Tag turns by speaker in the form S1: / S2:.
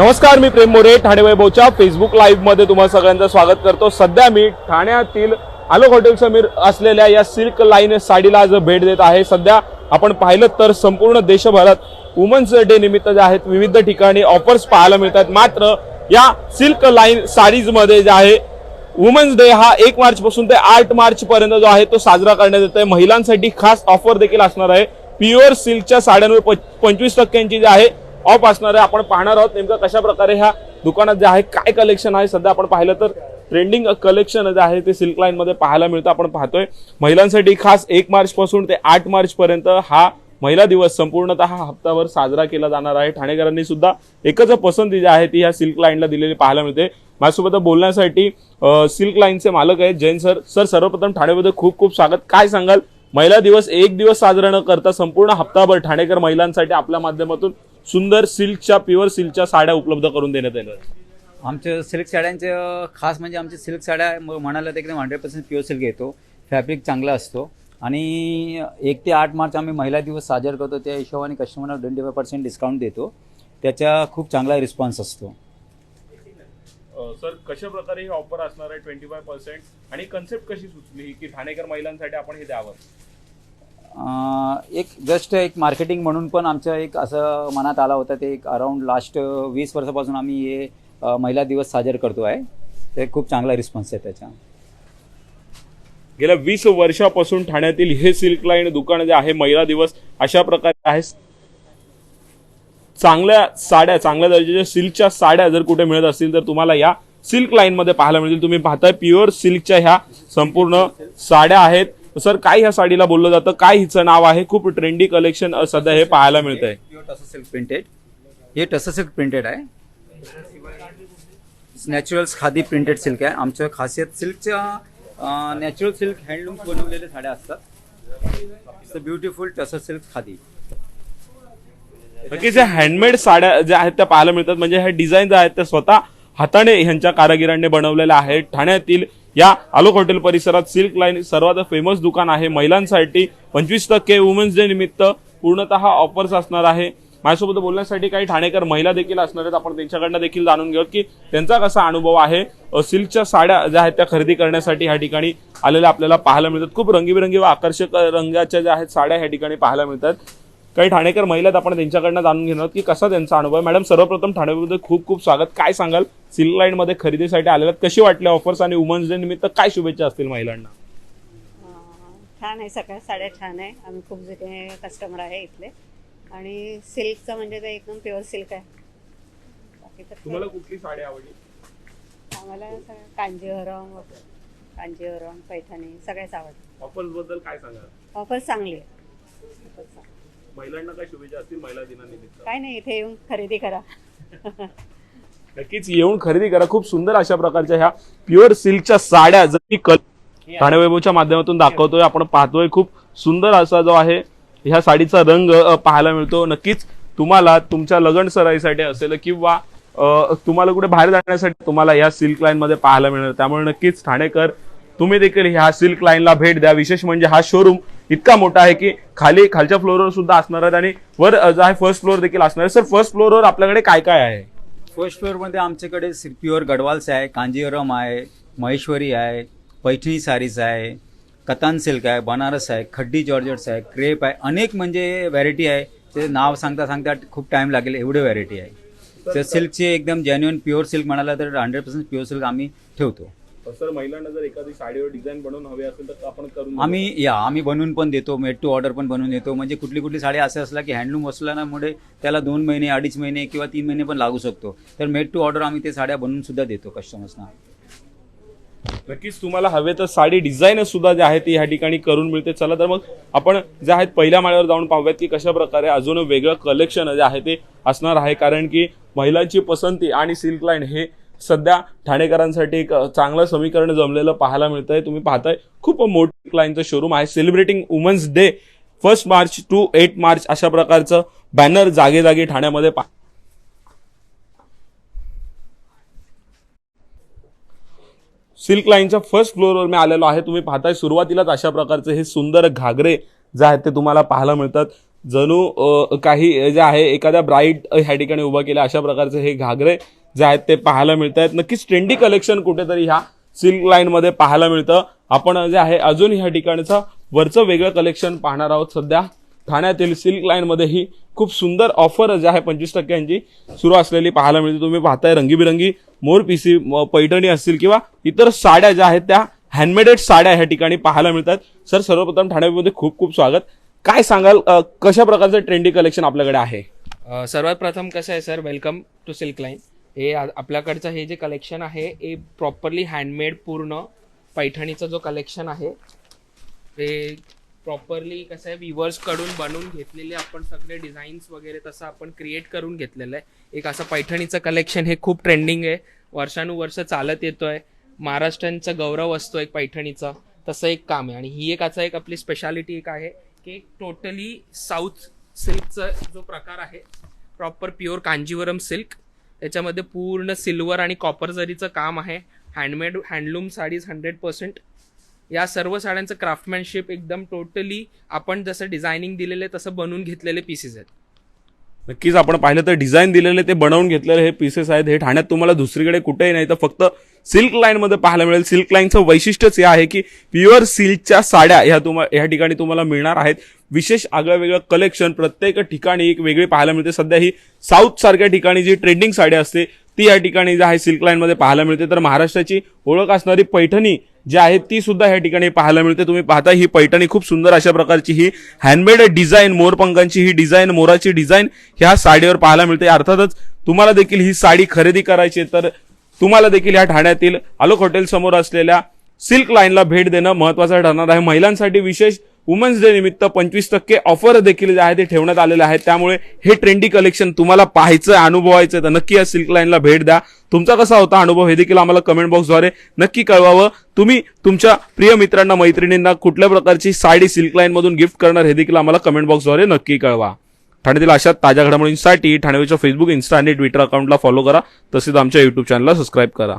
S1: नमस्कार मी प्रेम मोरे ठाणे वैभवच्या फेसबुक लाईव्हमध्ये तुम्हाला सगळ्यांचं स्वागत करतो. सध्या मी ठाण्यातील आलोक हॉटेल समीर असलेल्या या सिल्क लाईन साडीला आज भेट देत आहे. सध्या आपण पाहिलं तर संपूर्ण देशभरात वुमन्स डे निमित्त जे आहेत विविध ठिकाणी ऑफर्स पाहायला मिळतात. मात्र या सिल्क लाईन साडीजमध्ये जे आहे वुमन्स डे हा एक मार्च पासून ते आठ मार्च पर्यंत जो आहे तो साजरा करण्यात येत आहे महिलांसाठी खास ऑफर देखील असणार आहे. प्युअर सिल्कच्या साड्यांवर पंचवीस टक्क्यांची जी आहे ऑफ असणार आहे. आपण पाहणार आहोत नेमकं कशा प्रकारे ह्या दुकानात जे आहे काय कलेक्शन आहे. सध्या आपण पाहिलं तर ट्रेंडिंग कलेक्शन जे आहे ते सिल्क लाईनमध्ये पाहायला मिळतं. आपण पाहतोय महिलांसाठी खास एक मार्चपासून ते आठ मार्चपर्यंत हा महिला दिवस संपूर्णतः हा हप्ताभर साजरा केला जाणार आहे. ठाणेकरांनी सुद्धा एकच पसंती जी आहे ती ह्या सिल्क लाईनला दिलेली पाहायला मिळते. माझ्यासोबत बोलण्यासाठी सिल्क लाईनचे मालक आहेत जैन सर. सर सर्वप्रथम ठाणेमध्ये खूप खूप स्वागत. काय सांगाल? महिला दिवस एक दिवस साजरा न करता संपूर्ण हप्ताभर ठाणेकर महिलांसाठी आपल्या माध्यमातून सुंदर सिल्कच्या प्युअर सिल्कच्या साड्या उपलब्ध करून देण्यात येणार
S2: आमच्या सिल्क साड्यांचे खास म्हणजे आमच्या सिल्क साड्या म्हणाला तर एकदम हंड्रेड पर्सेंट प्युअर सिल्क येतो फॅब्रिक चांगला असतो. आणि एक ते आठ मार्च आम्ही महिला दिवस साजरा करतो. त्या हिशोबाने कस्टमरला ट्वेंटी फाय पर्सेंट डिस्काउंट देतो. त्याचा खूप चांगला रिस्पॉन्स असतो.
S1: सर कशा प्रकारे ही ऑफर असणार आहे ट्वेंटी फाय पर्सेंट आणि कन्सेप्ट कशी सुचली की ठाणेकर महिलांसाठी आपण हे द्यावं?
S2: एक जस्ट एक मार्केटिंग म्हणून पण आमचं एक असं मनात आला होता ते एक अराऊंड लास्ट वीस वर्षापासून आम्ही हे महिला दिवस साजर करतो आहे. ते खूप चांगला रिस्पॉन्स आहे त्याचा.
S1: गेल्या वीस वर्षापासून ठाण्यातील हे सिल्क लाईन दुकान जे आहे महिला दिवस अशा प्रकारे आहे. चांगल्या साड्या चांगल्या दर्जाच्या सिल्कच्या साड्या जर कुठे मिळत असतील तर तुम्हाला या सिल्क लाईनमध्ये पाहायला मिळतील. तुम्ही पाहताय प्युअर सिल्कच्या ह्या संपूर्ण साड्या आहेत. सर काय ह्या साडीला बोललं जातं? काय हिचं नाव आहे? खूप ट्रेंडी कलेक्शन सध्या हे पाहायला मिळत आहे
S2: टसर सिल्क प्रिंटेड हे टसर सिल्क प्रिंटेड आहे. नॅचरल खादी प्रिंटेड सिल्क आहे. आमच्या खासियत सिल्कच्या नॅचरल सिल्क हँडलूम बनवलेल्या साड्या असतात. Beautiful tussar silk khadi.
S1: नक्कीच हँडमेड साड्या ज्या आहेत त्या पाहायला मिळतात. म्हणजे ह्या डिझाईन ज्या आहेत त्या स्वतः हाताने ह्यांच्या कारागिरांनी बनवलेल्या आहेत. ठाण्यातील या आलोक हॉटेल परिसरात सिल्क लाईन सर्वात फेमस दुकान आहे. महिलांसाठी पंचवीस टक्के वुमेन्स डे निमित्त पूर्णतः ऑफर्स असणार आहे. माझ्यासोबत बोलण्यासाठी काही ठाणेकर महिला देखील असणार आहेत. आपण त्यांच्याकडनं देखील जाणून घेऊ की त्यांचा कसा अनुभव आहे. सिल्कच्या साड्या ज्या आहेत त्या खरेदी करण्यासाठी ह्या ठिकाणी आलेल्या आपल्याला पाहायला मिळतात. खूप रंगीबिरंगी व आकर्षक रंगाच्या ज्या आहेत साड्या ह्या ठिकाणी पाहायला मिळतात. काही ठाणेकर महिला आपण त्यांच्याकडनं जाणून घेणार आहोत की कसा त्यांचा अनुभव आहे. मॅडम सर्वप्रथम ठाण्यामध्ये खूप खूप स्वागत. काय सांगाल? सिल्क लाईन मध्ये खरेदीसाठी आलेल्या? कशी वाटली ऑफर्स आणि वुमन्स डे निमित्त काय शुभेच्छा असतील महिलांना?
S3: छान आहे सगळ्या साड्या छान आहे. आम्ही खूप जुने कस्टमर आहे इथले. आणि सिल्कचं म्हणजे ते एकदम प्युअर सिल्क आहे. बाकी तर
S1: तुम्हाला कुठली साडी आवडली?
S3: आम्हाला सगळं कांजीवरम वगैरे. कांजीवरम पैठणी सगळ्याच आवडतं
S1: ऑफर्सबद्दल काय सांगाल?
S3: ऑफर चांगली आहे Offers चांगली.
S1: महिलांना काय शुभेच्छा असतील? महिला दिनानिमित्त.
S3: काय नाही इथे येऊन खरेदी करा.
S1: नक्कीच येऊन खरेदी करा. खूप सुंदर अशा प्रकारच्या ह्या प्युअर सिल्कच्या साड्या जर ती कल ठाणे वैभवच्या माध्यमातून दाखवतोय. आपण पाहतोय खूप सुंदर असा जो आहे ह्या साडीचा रंग अ, पाहायला मिळतो. नक्कीच तुम्हाला तुमच्या लगन सराईसाठी असेल किंवा अ, तुम्हाला कुठे बाहेर जाण्यासाठी तुम्हाला या सिल्क लाईन मध्ये पाहायला मिळणार. त्यामुळे नक्कीच ठाणेकर तुम्ही देखील ह्या सिल्क लाईनला भेट द्या. विशेष म्हणजे हा शोरूम इतका मोठा आहे की खाली खालच्या फ्लोअरवर सुद्धा असणार आहेत आणि वर जो आहे फर्स्ट फ्लोअर देखील असणार आहे. सर फर्स्ट फ्लोअरवर आपल्याकडे काय काय आहे?
S2: फर्स्ट फ्लोअरमध्ये आमच्याकडे प्युअर गडवाल्स आहे कांजीवरम आहे महेश्वरी आहे पैठणी सारीज आहे कतान सिल्क आहे बनारस आहे खड्डी जॉर्जेट्स आहे क्रेप आहे. अनेक म्हणजे व्हॅरायटी आहे. ते नाव सांगता सांगता खूप टाइम लागेल एवढे व्हॅरायटी आहे. तर सिल्कची एकदम जेन्युअन प्युअर सिल्क म्हणाला तर हंड्रेड पर्सेंट प्युअर सिल्क आम्ही ठेवतो.
S1: सर महिलांना जर एखादी साडीवर डिझाईन बनवून हवी असेल तर आपण करून.
S2: आम्ही या आम्ही बनवून पण देतो मेड टू ऑर्डर पण बनवून देतो. म्हणजे कुठली कुठली साडी असं असला की हँडलूम असल्यामुळे त्याला दोन महिने अडीच महिने किंवा तीन महिने पण लागू शकतो. तर मेड टू ऑर्डर आम्ही ते साड्या बनवून सुद्धा देतो कस्टमर्सना
S1: नक्कीच तुम्हाला हवे तर साडी डिझाईन सुद्धा जे आहे ती ह्या ठिकाणी करून मिळते. चला तर मग आपण जे आहेत पहिल्या माळ्यावर जाऊन पाहूयात की कशा प्रकारे अजून वेगळं कलेक्शन जे आहे ते असणार आहे. कारण की महिलांची पसंती आणि सिल्क लाईन हे सध्या ठाणेकरांसाठी एक चांगलं समीकरण जमलेलं पाहायला मिळतंय. तुम्ही पाहताय खूप मोठं क्लायंटचं शोरूम आहे. Celebrating women's day first March to eight March अशा प्रकारचं बॅनर जागे जागे ठाण्यामध्ये पा सिल्क लाईनच्या फर्स्ट फ्लोअरवर मी आलेलो आहे. तुम्ही पाहताय सुरुवातीलाच अशा प्रकारचे हे सुंदर घागरे जे आहेत ते तुम्हाला पाहायला मिळतात. जणू काही जे आहे एखाद्या ब्राईट ह्या ठिकाणी उभं केलं अशा प्रकारचे हे घागरे जे आहेत ते पाहायला मिळत आहेत नक्कीच ट्रेंडी कलेक्शन कुठेतरी ह्या सिल्क लाईनमध्ये पाहायला मिळतं. आपण जे आहे अजून ह्या ठिकाणचं वरचं वेगळं कलेक्शन पाहणार आहोत. सध्या ठाण्यातील सिल्क लाईनमध्ये ही खूप सुंदर ऑफर जे आहे पंचवीस टक्क्यांची सुरू असलेली पाहायला मिळते. तुम्ही पाहताय रंगीबिरंगी मोर पिसी पैठणी असतील किंवा इतर साड्या ज्या आहेत त्या हँडमेडेड साड्या ह्या ठिकाणी पाहायला मिळतात. सर सर्वप्रथम ठाण्यामध्ये खूप खूप स्वागत. काय सांगाल कशा प्रकारचं ट्रेंडी कलेक्शन आपल्याकडे आहे?
S4: सर्वात प्रथम कसं आहे sir welcome to Silk Line हे आपल्याकडचं हे जे कलेक्शन आहे हे प्रॉपरली हँडमेड पूर्ण पैठणीचं जो कलेक्शन आहे ते प्रॉपरली कसं आहे विवर्सकडून बनवून घेतलेले आपण सगळे डिझाईन्स वगैरे तसं आपण क्रिएट करून घेतलेलं आहे. एक असं पैठणीचं कलेक्शन हे खूप ट्रेंडिंग आहे. वर्षानुवर्ष चालत येतो आहे महाराष्ट्रांचा गौरव असतो एक पैठणीचा. तसं एक काम आहे. आणि ही एक असं एक आपली स्पेशालिटी एक आहे की टोटली साऊथ सिल्कचा जो प्रकार आहे प्रॉपर प्युअर कांजीवरम सिल्क त्याच्यामध्ये पूर्ण सिल्वर आणि कॉपर जरीचं काम आहे handmade handloom saris hundred percent या सर्व साड्यांचं क्राफ्टमॅनशिप एकदम टोटली आपण जसं डिझायनिंग दिलेलं आहे तसं बनवून घेतलेले पीसेस आहेत.
S1: नक्कीच आपण पाहिलं तर डिझाईन दिलेले ते बनवून घेतलेले हे पीसेस आहेत. हे ठाण्यात तुम्हाला दुसरीकडे कुठेही नाही तर फक्त सिल्क लाईनमध्ये पाहायला मिळेल. सिल्क लाईनचं वैशिष्ट्यच हे आहे की प्युअर सिल्कच्या साड्या ह्या तुम्हाला ह्या ठिकाणी तुम्हाला मिळणार आहेत. विशेष आगळं वेगळं कलेक्शन प्रत्येक ठिकाणी एक वेगळी पाहायला मिळते. सध्या ही साऊथ सारख्या ठिकाणी जी ट्रेंडिंग साडी असते ती या ठिकाणी जे आहे सिल्क लाईनमध्ये पाहायला मिळते तर महाराष्ट्राची ओळख असणारी पैठणी जी आहे ती सुद्धा या ठिकाणी पाहायला मिळते. तुम्ही पाहता ही पैठणी खूप सुंदर अशा प्रकारची ही हँडमेड डिझाईन मोरपंखांची ही डिझाईन मोराची डिझाईन ह्या साडीवर पाहायला मिळते. अर्थातच तुम्हाला देखील ही साडी खरेदी करायची तर तुम्हाला देखील या ठाण्यातील आलोक हॉटेल समोर असलेल्या सिल्क लाईनला भेट देणं महत्वाचं ठरणार आहे. महिलांसाठी विशेष वुमन्स डे निमित्त पंचवीस टक्के ऑफर देखील जे आहे ते ठेवण्यात आलेले आहेत. त्यामुळे हे ट्रेंडी कलेक्शन तुम्हाला पाहायचं अनुभवायचं आहे. तर नक्की या सिल्क लाईनला भेट द्या. तुमचा कसा होता अनुभव हे देखील आम्हाला कमेंट बॉक्सद्वारे नक्की कळवावं. तुम्ही तुमच्या प्रिय मित्रांना मैत्रिणींना कुठल्या प्रकारची साडी सिल्क लाईनमधून गिफ्ट करणार हे देखील आम्हाला कमेंट बॉक्सद्वारे नक्की कळवा. ठाण्यातील अशा ताज्या घडामोडींसाठी ठाण्याच्या फेसबुक इन्स्टा आणि ट्विटर अकाउंटला फॉलो करा. तसेच आमच्या युट्यूब चॅनलला सबस्क्राईब करा.